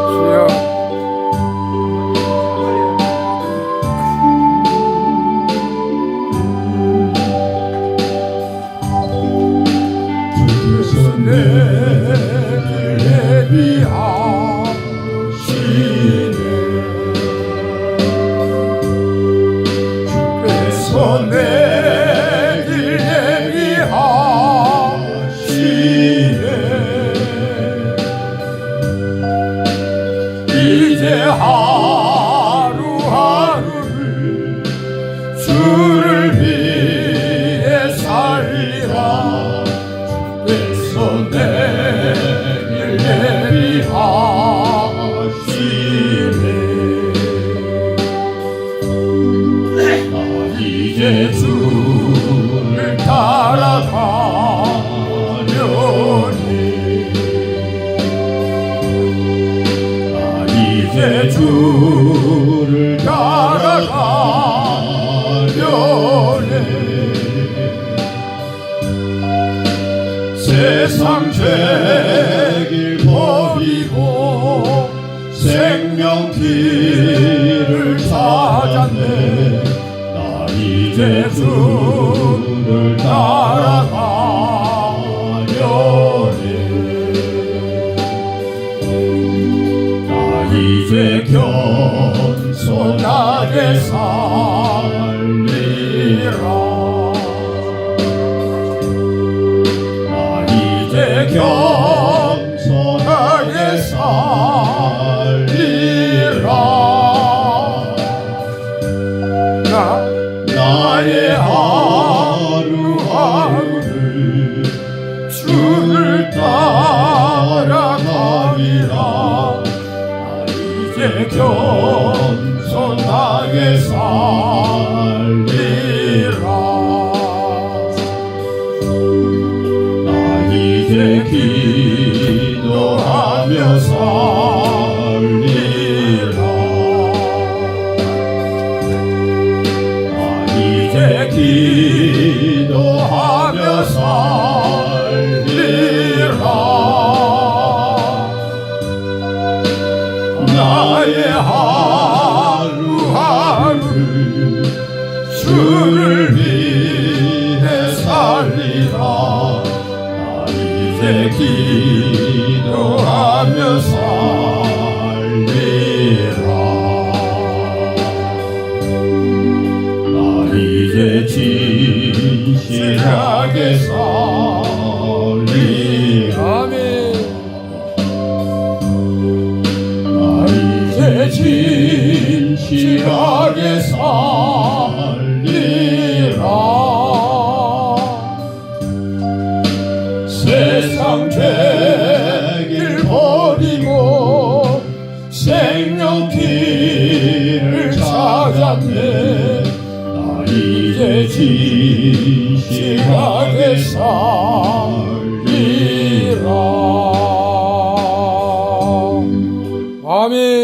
주여 내게 예비하시네 주께서 내 따라가려니 나 이제 주를 따라가려네 세상 죄길 버리고 생명 길을 나 이제 주를 따라가려네. 나 이제 겸손하게 살 이제 겸손하게 살리라. 나 이제 기도하며 살리라. 나 이제 기도하며 살리라 기도하며 살리라. 나 이제 진실하게 살리라. 아멘. 나 이제 진실하게 광채길 버리고 생명길을 찾았네. 나 이제 진실하게 살리라. 아멘.